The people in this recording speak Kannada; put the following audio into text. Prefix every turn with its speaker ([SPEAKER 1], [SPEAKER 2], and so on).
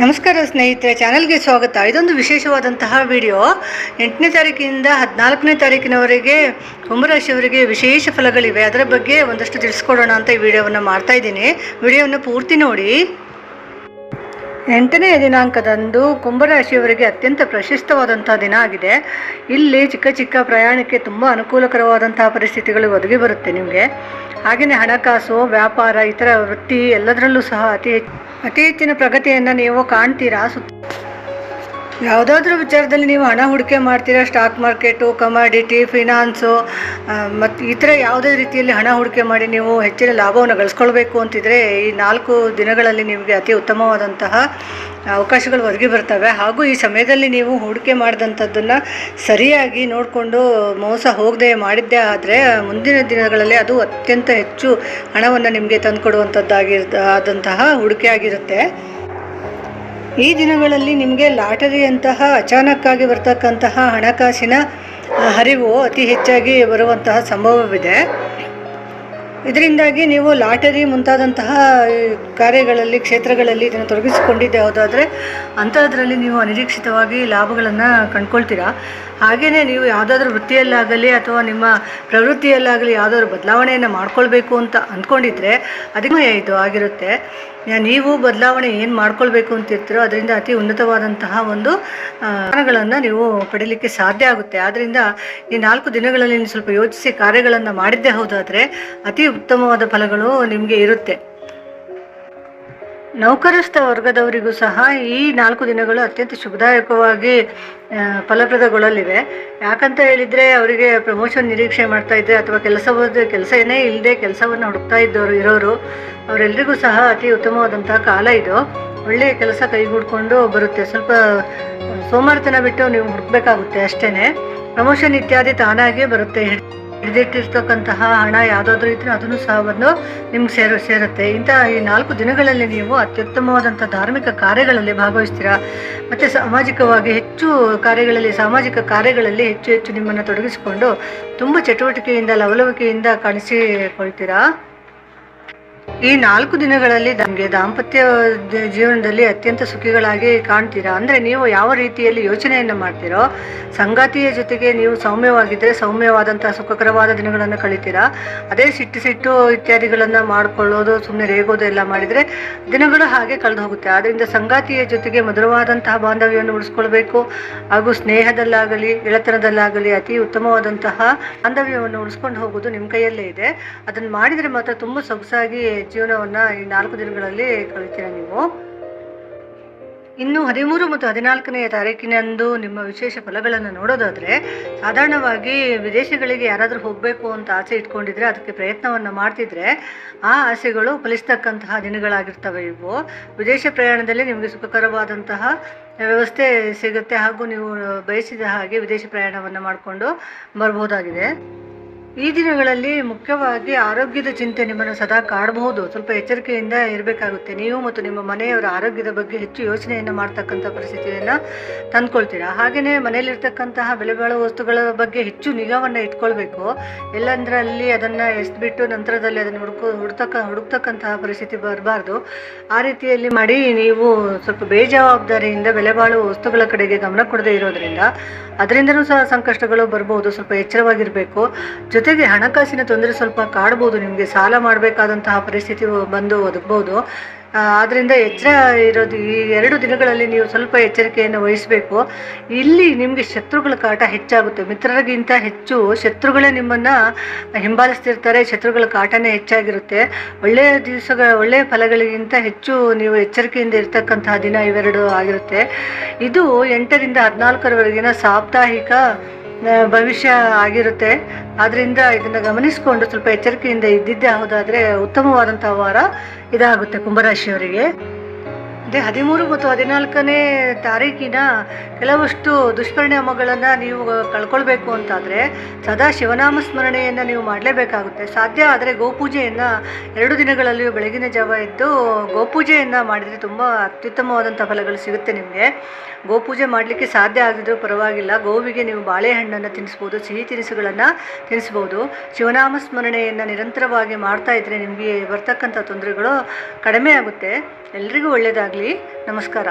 [SPEAKER 1] ನಮಸ್ಕಾರ ಸ್ನೇಹಿತರೆ, ಚಾನಲ್ಗೆ ಸ್ವಾಗತ. ಇದೊಂದು ವಿಶೇಷವಾದಂತಹ ವಿಡಿಯೋ. ಎಂಟನೇ ತಾರೀಕಿನಿಂದ ಹದಿನಾಲ್ಕನೇ ತಾರೀಕಿನವರೆಗೆ ಕುಂಭರಾಶಿಯವರಿಗೆ ವಿಶೇಷ ಫಲಗಳಿವೆ. ಅದರ ಬಗ್ಗೆ ಒಂದಷ್ಟು ತಿಳಿಸ್ಕೊಡೋಣ ಅಂತ ಈ ವಿಡಿಯೋವನ್ನು ಮಾಡ್ತಾ ಇದ್ದೀನಿ. ವಿಡಿಯೋವನ್ನು ಪೂರ್ತಿ ನೋಡಿ. ಎಂಟನೇ ದಿನಾಂಕದಂದು ಕುಂಭರಾಶಿಯವರಿಗೆ ಅತ್ಯಂತ ಪ್ರಶಸ್ತವಾದಂಥ ದಿನ ಆಗಿದೆ. ಇಲ್ಲಿ ಚಿಕ್ಕ ಚಿಕ್ಕ ಪ್ರಯಾಣಕ್ಕೆ ತುಂಬ ಅನುಕೂಲಕರವಾದಂತಹ ಪರಿಸ್ಥಿತಿಗಳು ಒದಗಿ ಬರುತ್ತೆ ನಿಮಗೆ. ಹಾಗೆಯೇ ಹಣಕಾಸು, ವ್ಯಾಪಾರ, ಇತರ ವೃತ್ತಿ ಎಲ್ಲದರಲ್ಲೂ ಸಹ ಅತಿ ಹೆಚ್ಚು ಅತಿ ಹೆಚ್ಚಿನ ಪ್ರಗತಿಯನ್ನು ನೀವು ಕಾಣ್ತೀರಾ? ಸುತ್ತ ಯಾವುದಾದ್ರೂ ವಿಚಾರದಲ್ಲಿ ನೀವು ಹಣ ಹೂಡಿಕೆ ಮಾಡ್ತೀರಾ? ಸ್ಟಾಕ್ ಮಾರ್ಕೆಟು ಕಮಾಡಿಟಿ ಫಿನಾನ್ಸು ಮತ್ತು ಈ ಯಾವುದೇ ರೀತಿಯಲ್ಲಿ ಹಣ ಹೂಡಿಕೆ ಮಾಡಿ ನೀವು ಹೆಚ್ಚಿನ ಲಾಭವನ್ನು ಗಳಿಸ್ಕೊಳ್ಬೇಕು ಅಂತಿದ್ರೆ ಈ ನಾಲ್ಕು ದಿನಗಳಲ್ಲಿ ನಿಮಗೆ ಅತಿ ಉತ್ತಮವಾದಂತಹ ಅವಕಾಶಗಳು ಒದಗಿ ಬರ್ತವೆ. ಹಾಗೂ ಈ ಸಮಯದಲ್ಲಿ ನೀವು ಹೂಡಿಕೆ ಮಾಡಿದಂಥದ್ದನ್ನು ಸರಿಯಾಗಿ ನೋಡಿಕೊಂಡು ಮೋಸ ಹೋಗದೆ ಮಾಡಿದ್ದೇ ಆದರೆ ಮುಂದಿನ ದಿನಗಳಲ್ಲಿ ಅದು ಅತ್ಯಂತ ಹೆಚ್ಚು ಹಣವನ್ನು ನಿಮಗೆ ತಂದುಕೊಡುವಂಥದ್ದಾಗಿರ್ ಆದಂತಹ ಹೂಡಿಕೆ ಆಗಿರುತ್ತೆ. ಈ ದಿನಗಳಲ್ಲಿ ನಿಮಗೆ ಲಾಟರಿಯಂತಹ ಅಚಾನಕ್ಕಾಗಿ ಬರ್ತಕ್ಕಂತಹ ಹಣಕಾಸಿನ ಹರಿವು ಅತಿ ಹೆಚ್ಚಾಗಿ ಬರುವಂತಹ ಸಂಭವವಿದೆ. ಇದರಿಂದಾಗಿ ನೀವು ಲಾಟರಿ ಮುಂತಾದಂತಹ ಕಾರ್ಯಗಳಲ್ಲಿ, ಕ್ಷೇತ್ರಗಳಲ್ಲಿ ಇದನ್ನು ತೊಡಗಿಸಿಕೊಂಡಿದ್ದೆ. ಹೌದಾದರೆ ಅಂಥದ್ರಲ್ಲಿ ನೀವು ಅನಿರೀಕ್ಷಿತವಾಗಿ ಲಾಭಗಳನ್ನು ಕಂಡ್ಕೊಳ್ತೀರಾ? ಹಾಗೆಯೇ ನೀವು ಯಾವುದಾದ್ರೂ ವೃತ್ತಿಯಲ್ಲಾಗಲಿ ಅಥವಾ ನಿಮ್ಮ ಪ್ರವೃತ್ತಿಯಲ್ಲಾಗಲಿ ಯಾವುದಾದ್ರೂ ಬದಲಾವಣೆಯನ್ನು ಮಾಡ್ಕೊಳ್ಬೇಕು ಅಂತ ಅಂದ್ಕೊಂಡಿದ್ರೆ ಅದಕ್ಕೆ ಇದು ಆಗಿರುತ್ತೆ. ನೀವು ಬದಲಾವಣೆ ಏನು ಮಾಡ್ಕೊಳ್ಬೇಕು ಅಂತಿರ್ತೀರೋ ಅದರಿಂದ ಅತಿ ಉನ್ನತವಾದಂತಹ ಒಂದು ಸ್ಥಾನಗಳನ್ನು ನೀವು ಪಡೀಲಿಕ್ಕೆ ಸಾಧ್ಯ ಆಗುತ್ತೆ. ಆದ್ದರಿಂದ ಈ ನಾಲ್ಕು ದಿನಗಳಲ್ಲಿ ನೀವು ಸ್ವಲ್ಪ ಯೋಚಿಸಿ ಕಾರ್ಯಗಳನ್ನು ಮಾಡಿದ್ದೇ ಹೌದಾದರೆ ಅತಿ ಉತ್ತಮವಾದ ಫಲಗಳು ನಿಮಗೆ ಇರುತ್ತೆ. ನೌಕರಸ್ಥ ವರ್ಗದವರಿಗೂ ಸಹ ಈ ನಾಲ್ಕು ದಿನಗಳು ಅತ್ಯಂತ ಶುಭದಾಯಕವಾಗಿ ಫಲಪ್ರದಗೊಳ್ಳಲಿವೆ. ಯಾಕಂತ ಹೇಳಿದರೆ ಅವರಿಗೆ ಪ್ರಮೋಷನ್ ನಿರೀಕ್ಷೆ ಮಾಡ್ತಾ ಇದ್ದರೆ ಅಥವಾ ಕೆಲಸವಾದ ಕೆಲಸ ಏನೇ ಇಲ್ಲದೆ ಕೆಲಸವನ್ನು ಹುಡುಕ್ತಾ ಇದ್ದವರು, ಇರೋರು ಅವರೆಲ್ಲರಿಗೂ ಸಹ ಅತಿ ಉತ್ತಮವಾದಂತಹ ಕಾಲ ಇದು. ಒಳ್ಳೆಯ ಕೆಲಸ ಕೈಗೂಡ್ಕೊಂಡು ಬರುತ್ತೆ. ಸ್ವಲ್ಪ ಸೋಮಾರಿತನ ಬಿಟ್ಟು ನೀವು ಹುಡುಕ್ಬೇಕಾಗುತ್ತೆ ಅಷ್ಟೇ ಪ್ರಮೋಷನ್ ಇತ್ಯಾದಿ ತಾನಾಗಿಯೇ ಬರುತ್ತೆ. ಹಿಡಿದಿಟ್ಟಿರ್ತಕ್ಕಂತಹ ಹಣ ಯಾವುದಾದ್ರೂ ಇದ್ರೆ ಅದನ್ನು ಸಹ ಒಂದು ನಿಮ್ಗೆ ಸೇರು, ಸೇರುತ್ತೆ. ಇಂಥ ಈ ನಾಲ್ಕು ದಿನಗಳಲ್ಲಿ ನೀವು ಅತ್ಯುತ್ತಮವಾದಂಥ ಧಾರ್ಮಿಕ ಕಾರ್ಯಗಳಲ್ಲಿ ಭಾಗವಹಿಸ್ತೀರಾ? ಮತ್ತು ಸಾಮಾಜಿಕವಾಗಿ ಹೆಚ್ಚು ಕಾರ್ಯಗಳಲ್ಲಿ, ಸಾಮಾಜಿಕ ಕಾರ್ಯಗಳಲ್ಲಿ ಹೆಚ್ಚು ಹೆಚ್ಚು ನಿಮ್ಮನ್ನು ತೊಡಗಿಸಿಕೊಂಡು ತುಂಬ ಚಟುವಟಿಕೆಯಿಂದ, ಲವಲವಿಕೆಯಿಂದ ಕಾಣಿಸಿಕೊಳ್ತೀರಾ? ಈ ನಾಲ್ಕು ದಿನಗಳಲ್ಲಿ ನಮಗೆ ದಾಂಪತ್ಯ ಜೀವನದಲ್ಲಿ ಅತ್ಯಂತ ಸುಖಿಗಳಾಗಿ ಕಾಣ್ತೀರಾ? ಅಂದರೆ ನೀವು ಯಾವ ರೀತಿಯಲ್ಲಿ ಯೋಚನೆಯನ್ನು ಮಾಡ್ತೀರೋ, ಸಂಗಾತಿಯ ಜೊತೆಗೆ ನೀವು ಸೌಮ್ಯವಾಗಿದ್ದರೆ ಸೌಮ್ಯವಾದಂತಹ ಸುಖಕರವಾದ ದಿನಗಳನ್ನು ಕಳಿತೀರಾ? ಅದೇ ಸಿಟ್ಟು ಸಿಟ್ಟು ಇತ್ಯಾದಿಗಳನ್ನು ಮಾಡಿಕೊಳ್ಳೋದು ಸುಮ್ಮನೆ ರೇಗೋದು ಎಲ್ಲ ಮಾಡಿದರೆ ದಿನಗಳು ಹಾಗೆ ಕಳೆದು ಹೋಗುತ್ತೆ. ಆದ್ದರಿಂದ ಸಂಗಾತಿಯ ಜೊತೆಗೆ ಮಧುರವಾದಂತಹ ಬಾಂಧವ್ಯವನ್ನು ಉಳಿಸ್ಕೊಳ್ಬೇಕು. ಹಾಗೂ ಸ್ನೇಹದಲ್ಲಾಗಲಿ ಎಳೆತನದಲ್ಲಾಗಲಿ ಅತಿ ಉತ್ತಮವಾದಂತಹ ಬಾಂಧವ್ಯವನ್ನು ಉಳಿಸ್ಕೊಂಡು ಹೋಗೋದು ನಿಮ್ಮ ಕೈಯಲ್ಲೇ ಇದೆ. ಅದನ್ನು ಮಾಡಿದರೆ ಮಾತ್ರ ತುಂಬ ಸೊಗಸಾಗಿ ಜೀವನವನ್ನು ಈ ನಾಲ್ಕು ದಿನಗಳಲ್ಲಿ ಕಳಿತೀರ ನೀವು? ಇನ್ನು ಹದಿಮೂರು ಮತ್ತು ಹದಿನಾಲ್ಕನೆಯ ತಾರೀಕಿನಂದು ನಿಮ್ಮ ವಿಶೇಷ ಫಲಗಳನ್ನು ನೋಡೋದಾದರೆ, ಸಾಧಾರಣವಾಗಿ ವಿದೇಶಗಳಿಗೆ ಯಾರಾದರೂ ಹೋಗಬೇಕು ಅಂತ ಆಸೆ ಇಟ್ಕೊಂಡಿದ್ರೆ ಅದಕ್ಕೆ ಪ್ರಯತ್ನವನ್ನು ಮಾಡ್ತಿದ್ರೆ, ಆ ಆಸೆಗಳು ಫಲಿಸ್ತಕ್ಕಂತಹ ದಿನಗಳಾಗಿರ್ತವೆ ಇವು. ವಿದೇಶ ಪ್ರಯಾಣದಲ್ಲಿ ನಿಮಗೆ ಸುಖಕರವಾದಂತಹ ವ್ಯವಸ್ಥೆ ಸಿಗುತ್ತೆ ಹಾಗೂ ನೀವು ಬಯಸಿದ ಹಾಗೆ ವಿದೇಶ ಪ್ರಯಾಣವನ್ನು ಮಾಡಿಕೊಂಡು ಬರ್ಬೋದಾಗಿದೆ. ಈ ದಿನಗಳಲ್ಲಿ ಮುಖ್ಯವಾಗಿ ಆರೋಗ್ಯದ ಚಿಂತೆ ನಿಮ್ಮನ್ನು ಸದಾ ಕಾಡಬಹುದು. ಸ್ವಲ್ಪ ಎಚ್ಚರಿಕೆಯಿಂದ ಇರಬೇಕಾಗುತ್ತೆ. ನೀವು ಮತ್ತು ನಿಮ್ಮ ಮನೆಯವರ ಆರೋಗ್ಯದ ಬಗ್ಗೆ ಹೆಚ್ಚು ಯೋಚನೆಯನ್ನು ಮಾಡ್ತಕ್ಕಂಥ ಪರಿಸ್ಥಿತಿಯನ್ನು ತಂದ್ಕೊಳ್ತೀರಾ? ಹಾಗೆಯೇ ಮನೆಯಲ್ಲಿರ್ತಕ್ಕಂತಹ ಬೆಲೆ ಬಾಳುವ ವಸ್ತುಗಳ ಬಗ್ಗೆ ಹೆಚ್ಚು ನಿಗಾವನ್ನು ಇಟ್ಕೊಳ್ಬೇಕು. ಎಲ್ಲಂದ್ರಲ್ಲಿ ಅದನ್ನು ಎಸ್ಬಿಟ್ಟು ನಂತರದಲ್ಲಿ ಅದನ್ನು ಹುಡುಕೋ, ಹುಡ್ತಕ್ಕ, ಹುಡುಕ್ತಕ್ಕಂತಹ ಪರಿಸ್ಥಿತಿ ಬರಬಾರ್ದು. ಆ ರೀತಿಯಲ್ಲಿ ಮಾಡಿ ನೀವು ಸ್ವಲ್ಪ ಬೇಜವಾಬ್ದಾರಿಯಿಂದ ಬೆಲೆ ಬಾಳುವ ವಸ್ತುಗಳ ಕಡೆಗೆ ಗಮನ ಕೊಡದೇ ಇರೋದ್ರಿಂದ ಅದರಿಂದನೂ ಸಹ ಸಂಕಷ್ಟಗಳು ಬರ್ಬೋದು ಸ್ವಲ್ಪ ಎಚ್ಚರವಾಗಿರಬೇಕು. ಜೊತೆಗೆ ಹಣಕಾಸಿನ ತೊಂದರೆ ಸ್ವಲ್ಪ ಕಾಡ್ಬೋದು, ನಿಮಗೆ ಸಾಲ ಮಾಡಬೇಕಾದಂತಹ ಪರಿಸ್ಥಿತಿ ಬಂದು ಒದಗ್ಬೋದು ಆದ್ದರಿಂದ ಎಚ್ಚರ ಇರೋದು ಈ ಎರಡು ದಿನಗಳಲ್ಲಿ ನೀವು ಸ್ವಲ್ಪ ಎಚ್ಚರಿಕೆಯನ್ನು ವಹಿಸಬೇಕು. ಇಲ್ಲಿ ನಿಮಗೆ ಶತ್ರುಗಳ ಕಾಟ ಹೆಚ್ಚಾಗುತ್ತೆ. ಮಿತ್ರರಿಗಿಂತ ಹೆಚ್ಚು ಶತ್ರುಗಳೇ ನಿಮ್ಮನ್ನು ಹಿಂಬಾಲಿಸ್ತಿರ್ತಾರೆ, ಶತ್ರುಗಳ ಕಾಟನೇ ಹೆಚ್ಚಾಗಿರುತ್ತೆ. ಒಳ್ಳೆಯ ದಿವಸಗಳ ಒಳ್ಳೆಯ ಫಲಗಳಿಗಿಂತ ಹೆಚ್ಚು ನೀವು ಎಚ್ಚರಿಕೆಯಿಂದ ಇರ್ತಕ್ಕಂತಹ ದಿನ ಇವೆರಡು ಆಗಿರುತ್ತೆ. ಇದು ಎಂಟರಿಂದ ಹದಿನಾಲ್ಕರವರೆಗಿನ ಸಾಪ್ತಾಹಿಕ ಭವಿಷ್ಯ ಆಗಿರುತ್ತೆ. ಆದ್ದರಿಂದ ಇದನ್ನು ಗಮನಿಸಿಕೊಂಡು ಸ್ವಲ್ಪ ಎಚ್ಚರಿಕೆಯಿಂದ ಇದ್ದಿದ್ದೇ ಹೌದಾದರೆ ಉತ್ತಮವಾದಂತಹ ವಾರ ಇದಾಗುತ್ತೆ ಕುಂಭರಾಶಿಯವರಿಗೆ. ಅದೇ ಹದಿಮೂರು ಮತ್ತು ಹದಿನಾಲ್ಕನೇ ತಾರೀಕಿನ ಕೆಲವಷ್ಟು ದುಷ್ಪರಿಣಾಮಗಳನ್ನು ನೀವು ಕಳ್ಕೊಳ್ಬೇಕು ಅಂತಾದರೆ ಸದಾ ಶಿವನಾಮ ಸ್ಮರಣೆಯನ್ನು ನೀವು ಮಾಡಲೇಬೇಕಾಗುತ್ತೆ. ಸಾಧ್ಯ ಆದರೆ ಗೋಪೂಜೆಯನ್ನು ಎರಡು ದಿನಗಳಲ್ಲಿಯೂ ಬೆಳಗಿನ ಜಾವ ಇದ್ದು ಗೋಪೂಜೆಯನ್ನು ಮಾಡಿದರೆ ತುಂಬ ಅತ್ಯುತ್ತಮವಾದಂಥ ಫಲಗಳು ಸಿಗುತ್ತೆ ನಿಮಗೆ. ಗೋಪೂಜೆ ಮಾಡಲಿಕ್ಕೆ ಸಾಧ್ಯ ಆಗದಿದ್ರೂ ಪರವಾಗಿಲ್ಲ. ಗೋವಿಗೆ ನೀವು ಬಾಳೆಹಣ್ಣನ್ನು ತಿನ್ನಿಸ್ಬೋದು ಸಿಹಿ ತಿನಿಸುಗಳನ್ನು ತಿನ್ನಿಸ್ಬೋದು ಶಿವನಾಮ ಸ್ಮರಣೆಯನ್ನು ನಿರಂತರವಾಗಿ ಮಾಡ್ತಾ ಇದ್ದರೆ ನಿಮಗೆ ಬರ್ತಕ್ಕಂಥ ತೊಂದರೆಗಳು ಕಡಿಮೆ ಆಗುತ್ತೆ. ಎಲ್ರಿಗೂ ಒಳ್ಳೆಯದಾಗಲಿ ಆಗಲಿ. ನಮಸ್ಕಾರ.